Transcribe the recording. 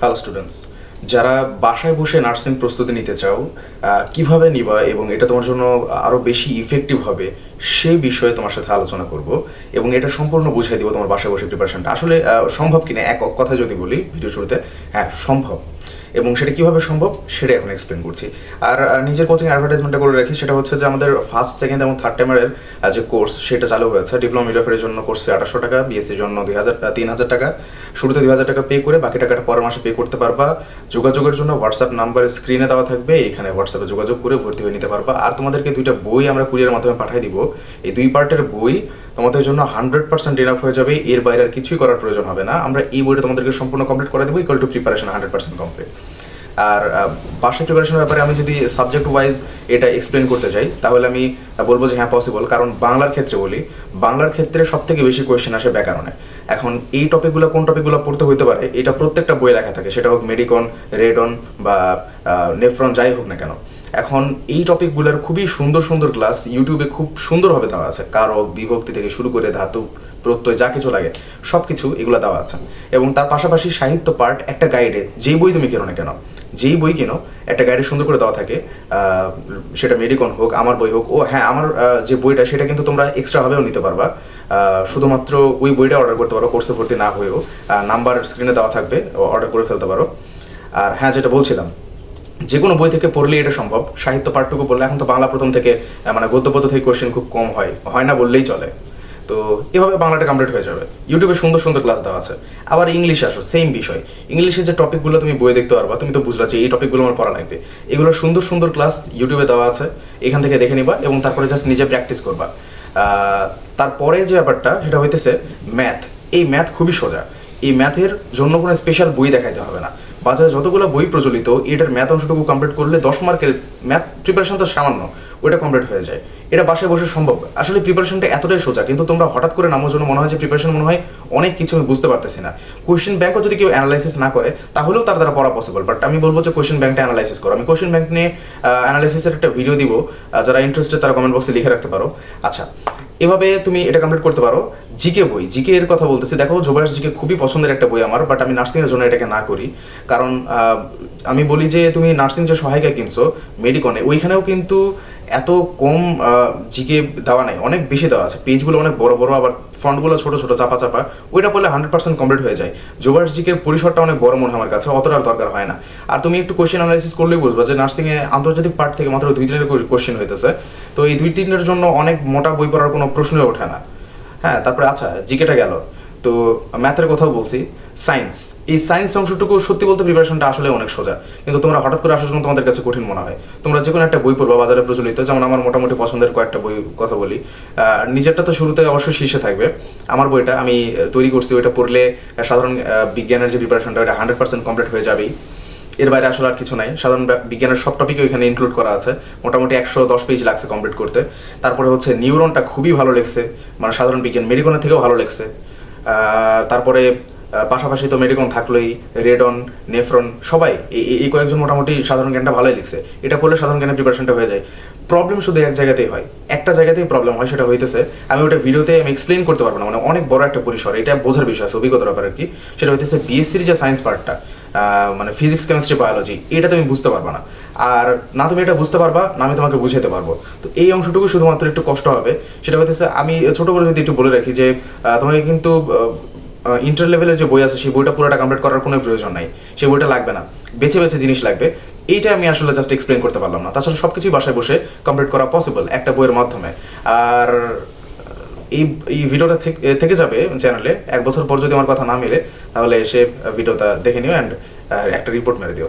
Hello students যারা বাসায় বসে নার্সিং প্রস্তুতি নিতে চাও কীভাবে নিবা এবং এটা তোমার জন্য আরও বেশি ইফেক্টিভ হবে, সে বিষয়ে তোমার সাথে আলোচনা করব এবং এটা সম্পূর্ণ বুঝিয়ে দিব তোমার বাসায় বসে প্রিপারেশনটা আসলে সম্ভব কিনা? এক কথা যদি বলি ভিডিও শুরুতে হ্যাঁ সম্ভব। এবং সেটা কীভাবে সম্ভব সেটা এখন এক্সপ্লেন করছি। আর নিজের কোচিং অ্যাডভার্টাইজমেন্টটা করে রাখি, সেটা হচ্ছে যে আমাদের ফার্স্ট সেকেন্ড এবং থার্ড টাইমারের যে কোর্স সেটা চালু হয়েছে। ডিপ্লোমা মিডওয়াইফারের জন্য কোর্স ফি আঠাশশো টাকা বিএসসির জন্য দুই হাজার তিন হাজার টাকা। শুরুতে দুই হাজার টাকা পে করে, বাকি টাকাটা পরের মাসে পে করতে পারবা। যোগাযোগের জন্য হোয়াটসঅ্যাপ নাম্বার স্ক্রিনে দেওয়া থাকবে, এখানে হোয়াটসঅ্যাপে যোগাযোগ করে ভর্তি হয়ে নিতে পারবা। আর তোমাদেরকে দুইটা বই আমরা কুরিয়ার মাধ্যমে পাঠিয়ে দিব। এই দুই পার্টের বই তোমাদের জন্য হান্ড্রেড পার্সেন্ট ইনাফ হয়ে যাবে, এর বাইরে আর কিছুই করার প্রয়োজন হবে না। আমরা এই বইটা তোমাদেরকে সম্পূর্ণ কমপ্লিট করে দেবো equal to preparation hundred percent complete আর বাসায় প্রিপারেশনের ব্যাপারে আমি যদি সাবজেক্ট ওয়াইজ এটা এক্সপ্লেন করতে চাই, তাহলে আমি বলব যে হ্যাঁ পসিবল কারণ বাংলার ক্ষেত্রে বলি, বাংলার ক্ষেত্রে সব থেকে বেশি কোয়েশ্চেন আসে ব্যাকরণে। এখন এই টপিকগুলো কোন টপিকগুলো পড়তে হইতে পারে, এটা প্রত্যেকটা বই লেখা থাকে। সেটা হোক মেডিকন রেডন বা নেফ্রন যাই হোক না কেন। এখন এই টপিকগুলোর খুবই সুন্দর সুন্দর ক্লাস ইউটিউবে খুব সুন্দরভাবে দেওয়া আছে। কারক, বিভক্তি থেকে শুরু করে ধাতু প্রত্যয় যা কিছু লাগে সব কিছু এগুলো দেওয়া আছে। এবং তার পাশাপাশি সাহিত্য পার্ট একটা গাইডে যেই বই তুমি কেনো না কেন, যেই বই কিনো একটা গাইডে সুন্দর করে দেওয়া থাকে সেটা মেডিকন হোক, আমার বই হোক, ও হ্যাঁ আমার যে বইটা সেটা কিন্তু তোমরা এক্সট্রাভাবেও নিতে পারবা। শুধুমাত্র ওই বইটা অর্ডার করতে পারো কোর্সে ভর্তি না হয়েও নাম্বার স্ক্রিনে দেওয়া থাকবে অর্ডার করে ফেলতে পারো। আর হ্যাঁ যেটা বলছিলাম যে কোনো বই থেকে পড়লে এটা সম্ভব, সাহিত্য পাঠটুকু পড়লে এখন তো বাংলা প্রথম থেকে মানে গদ্য পদ্য থেকে কোয়েশ্চেন খুব কম হয় হয় না বললেই চলে। তো এভাবে বাংলাটা কমপ্লিট হয়ে যাবে। ইউটিউবে সুন্দর সুন্দর ক্লাস দেওয়া আছে। আবার ইংলিশে আসো সেম বিষয়। ইংলিশে যে টপিকগুলো তুমি বই দেখতে পারবা, তুমি তো বুঝলা যে এই টপিকগুলো আমার পড়া লাগবে। এগুলো সুন্দর সুন্দর ক্লাস ইউটিউবে দেওয়া আছে। এখান থেকে দেখে নিবা এবং তারপরে জাস্ট নিজে প্র্যাকটিস করবা। তারপরে যে ব্যাপারটা, সেটা হইতেছে ম্যাথ এই ম্যাথ খুবই সোজা। এই ম্যাথের জন্য কোনো স্পেশাল বই দেখাইতে হবে না। বাজারে যতগুলো বই প্রচলিত, এটার ম্যাথ অংশটুকু কমপ্লিট করলে দশ মার্কের ম্যাথ প্রিপারেশন তো সামান্য ওটা কমপ্লিট হয়ে যায়। এটা বাসায় বসে সম্ভব। আসলে প্রিপারেশনটা এতটাই সোজা, কিন্তু তোমরা হঠাৎ করে নামার জন্য মনে হয় যে প্রিপারেশন মনে হয় অনেক কিছু আমি বুঝতে পারতেছি না। কোয়েশ্চেন ব্যাংকও যদি কেউ অ্যানালাইসিস না করে, তাহলেও তার দ্বারা পড়া পসিবল বাট আমি বলব যে কোয়েশ্চেন ব্যাংকটা অ্যানালাইসিস করো। আমি কোয়েশ্চেন ব্যাংক নিয়ে অ্যানালাইসিসের একটা ভিডিও দিব যারা ইন্টারেস্টেড তারা কমেন্ট বক্সে লিখে রাখতে পারো। আচ্ছা এভাবে তুমি এটা কমপ্লিট করতে পারো। জিকে বই জিকে এর কথা বলতেছি। দেখো জোবায়াস জিকে খুবই পছন্দের একটা বই আমার বাট আমি নার্সিং এর জন্য এটাকে না করি। কারণ আমি বলি যে তুমি নার্সিং যে সহায়িকা কিনছো মেডিকনে ওইখানেও কিন্তু এত কম জিকে দেওয়া নাই, অনেক বেশি দেওয়া আছে। পেজগুলো অনেক বড় বড়, আবার ফন্টগুলো ছোট ছোট, চাপা চাপা, ওইটা পড়লে হান্ড্রেড পার্সেন্ট কমপ্লিট হয়ে যায়। জোবায়াস জিকের পরিসরটা অনেক বড় মনে হয় আমার কাছে, অতটা দরকার হয় না। আর তুমি একটু কোয়েশ্চেন অ্যানালাইসিস করলেই বুঝবা যে নার্সিংয়ে আন্তর্জাতিক পার্ট থেকে মাত্র দুই তিনের কোয়েশ্চেন হইতেছে। তো এই দুই তিনের জন্য অনেক মোটা বই পড়ার কোনো প্রশ্নই ওঠে না। হ্যাঁ তারপরে আচ্ছা জিকেটা গেল। তো ম্যাথের কথাও বলছি সায়েন্স এই সায়েন্স অংশটুকু সত্যি বলতে প্রিপারেশনটা আসলে অনেক সোজা। কিন্তু তোমরা হঠাৎ করে আসার জন্য তোমাদের কাছে কঠিন মনে হয়। তোমরা যে কোনো একটা বই পড়বা, বাজারে প্রচলিত, যেমন আমার মোটামুটি পছন্দের কয়েকটা বই কথা বলি। নিজেরটা তো শুরুতে অবশ্যই শীর্ষে থাকবে। আমার বইটা আমি তৈরি করছি, ওইটা পড়লে সাধারণ বিজ্ঞানের যে প্রিপারেশনটা ওটা হান্ড্রেড পার্সেন্ট কমপ্লিট হয়ে যাবেই। এর বাইরে আসলে আর কিছু নাই। সাধারণ বিজ্ঞানের সব টপিকই ওইখানে ইনক্লুড করা আছে। মোটামুটি একশো দশ পেজ লাগছে কমপ্লিট করতে। তারপরে হচ্ছে নিউরনটা খুবই ভালো লেগছে মানে সাধারণ বিজ্ঞান মেডিকনের থেকেও ভালো লেগছে তারপরে পাশাপাশি তো মেডিকন থাকলোই, রেডন, নেফ্রন, সবাই, এই- কয়েকজন মোটামুটি সাধারণ জ্ঞানটা ভালোই লিখছে। এটা পড়লে সাধারণ জ্ঞানের প্রিপারেশনটা হয়ে যায়। প্রবলেম শুধু এক জায়গাতেই হয়। একটা জায়গাতেই প্রবলেম হয়, সেটা হইতেছে, আমি ওটা ভিডিওতে আমি এক্সপ্লেন করতে পারব না মানে অনেক বড় একটা পরিসর, এটা বোঝার বিষয় আছে, অভিজ্ঞতার ব্যাপার আর কি। সেটা হইতেছে বিএসসির যে সায়েন্স পার্টটা মানে ফিজিক্স কেমিস্ট্রি বায়োলজি এটা তুমি বুঝতে পারবা না। আর না, তুমি এটা বুঝতে পারবা, না, আমি তোমাকে বুঝাতে পারব। তো এই অংশটুকু শুধুমাত্র একটু কষ্ট হবে। সেটা হইতেছে, আমি ছোট করে যদি একটু বলে রাখি যে তোমাকে কিন্তু ইন্টার লেভেলের যে বই আছে, সেই বইটা পুরোটা কমপ্লিট করার কোনো প্রয়োজন নাই। সেই বইটা লাগবে না। বেছে বেছে জিনিস লাগবে। এইটা আমি আসলে জাস্ট এক্সপ্লেন করতে পারলাম না। তাছাড়া সব কিছুই বাসায় বসে কমপ্লিট করা পসিবল একটা বইয়ের মাধ্যমে। আর এই এই ভিডিওটা থেকে যাবে চ্যানেলে এক বছর পর যদি আমার কথা না মেলে, তাহলে এসে ভিডিওটা দেখে নিও অ্যান্ড একটা রিপোর্ট মেরে দিও।